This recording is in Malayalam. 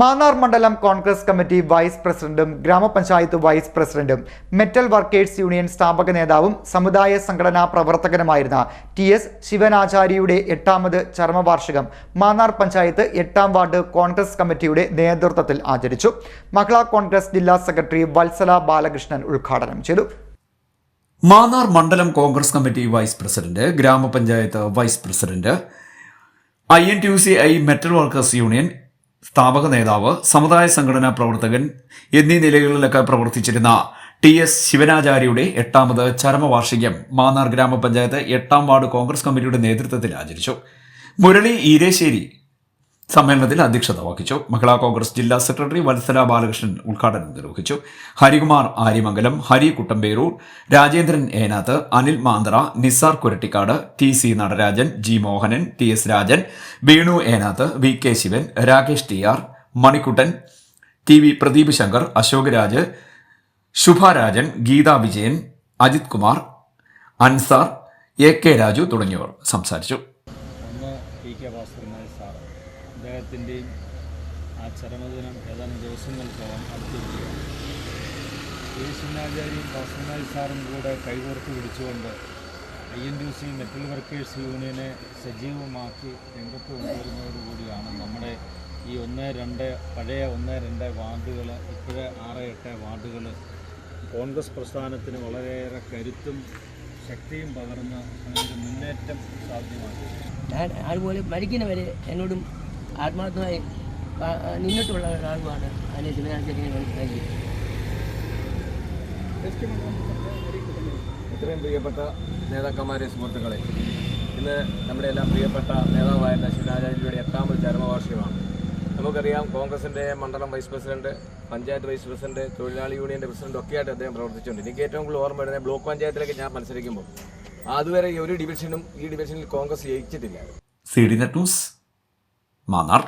മാന്നാർ മണ്ഡലം കോൺഗ്രസ് കമ്മിറ്റി വൈസ് പ്രസിഡന്റും ഗ്രാമപഞ്ചായത്ത് വൈസ് പ്രസിഡന്റും മെറ്റൽ വർക്കേഴ്സ് യൂണിയൻ സ്ഥാപക നേതാവും സമുദായ സംഘടനാ പ്രവർത്തകനുമായിരുന്ന ടി എസ് ശിവനാചാര്യയുടെ എട്ടാമത് ചരമവാർഷികം മാന്നാർ പഞ്ചായത്ത് എട്ടാം വാർഡ് കോൺഗ്രസ് കമ്മിറ്റിയുടെ നേതൃത്വത്തിൽ ആചരിച്ചു. മഹിളാ കോൺഗ്രസ് ജില്ലാ സെക്രട്ടറി വത്സല ബാലകൃഷ്ണൻ ഉദ്ഘാടനം ചെയ്തു. മാന്നാർ മണ്ഡലം കോൺഗ്രസ് കമ്മിറ്റി വൈസ് പ്രസിഡന്റ് ഗ്രാമപഞ്ചായത്ത് vice president I N T U C I metal workers union സ്ഥാപക നേതാവ് സമുദായ സംഘടനാ പ്രവർത്തകൻ എന്നീ നിലകളിലൊക്കെ പ്രവർത്തിച്ചിരുന്ന ടി എസ് ശിവനാചാര്യയുടെ എട്ടാമത് ചരമവാർഷികം മാന്നാർ ഗ്രാമപഞ്ചായത്ത് എട്ടാം വാർഡ് കോൺഗ്രസ് കമ്മിറ്റിയുടെ നേതൃത്വത്തിൽ ആചരിച്ചു. മുരളി ഈരേശ്ശേരി സമ്മേളനത്തിൽ അധ്യക്ഷത വഹിച്ചു. മഹിളാ കോൺഗ്രസ് ജില്ലാ സെക്രട്ടറി വത്സല ബാലകൃഷ്ണൻ ഉദ്ഘാടനം നിർവഹിച്ചു. Harikumar Aryamangalam Hari Kuttamperoor Rajendran Enath Anil Mandra Nisar Kurattikkad T C Natarajan G Mohanan T S Rajan Veenu Enath V K Sivan Rakesh T R Manikuttan T V Pradeep Shankar Ashok Raj Subharajan Geetha Vijayan Ajith Kumar Ansar A K Raju തുടങ്ങിയവർ സംസാരിച്ചു. സാർ അദ്ദേഹത്തിന്റെയും ആ ചരമദിനം ഏതാനും ദിവസങ്ങൾക്കകം അടുത്തിരിക്കുകയാണ്. ശിവനാചാരിയും ഭാസ്കരനായ സാറും കൂടെ കൈകോർത്ത് പിടിച്ചുകൊണ്ട് I N D C metal workers യൂണിയനെ സജീവമാക്കി രംഗത്ത് കൊണ്ടുവരുന്നതോടുകൂടിയാണ് നമ്മുടെ ഈ ഒന്ന് രണ്ട് പഴയ ഒന്ന് രണ്ട് വാർഡുകൾ ഇപ്പോഴേ ആറ് എട്ട് വാർഡുകൾ കോൺഗ്രസ് പ്രസ്ഥാനത്തിന് വളരെയേറെ കരുത്തും ശക്തിയും പകർന്ന് അതിന്റെ മുന്നേറ്റം സാധ്യമാക്കി. ഞാൻ അതുപോലെ മരിക്കുന്നവരെ എന്നോടും ആത്മാർത്ഥമായി നിന്നിട്ടുള്ള ഒരാളുമാണ് അതിനെ ശിവനാചാര്യനെ മനസ്സിലാക്കി ഇത്രയും പ്രിയപ്പെട്ട നേതാക്കന്മാരെ സുഹൃത്തുക്കളെ ഇന്ന് നമ്മുടെ എല്ലാം പ്രിയപ്പെട്ട നേതാവായിരുന്ന ശിവരാചാര്യയുടെ എട്ടാമത് ചരമവാർഷികമാണ്. നമുക്കറിയാം കോൺഗ്രസിന്റെ മണ്ഡലം vice president panchayat vice president തൊഴിലാളി യൂണിയന്റെ പ്രസിഡന്റ് ഒക്കെയായിട്ട് അദ്ദേഹം പ്രവർത്തിച്ചുകൊണ്ട് എനിക്ക് ഏറ്റവും കൂടുതൽ ഓർമ്മ വരുന്നത് ബ്ലോക്ക് പഞ്ചായത്തിലേക്ക് ഞാൻ മത്സരിക്കുമ്പോൾ. അതുവരെ ഒരു ഡിവിഷനും ഈ ഡിവിഷനിൽ Congress ജയിച്ചിട്ടില്ല. C D net news Mannar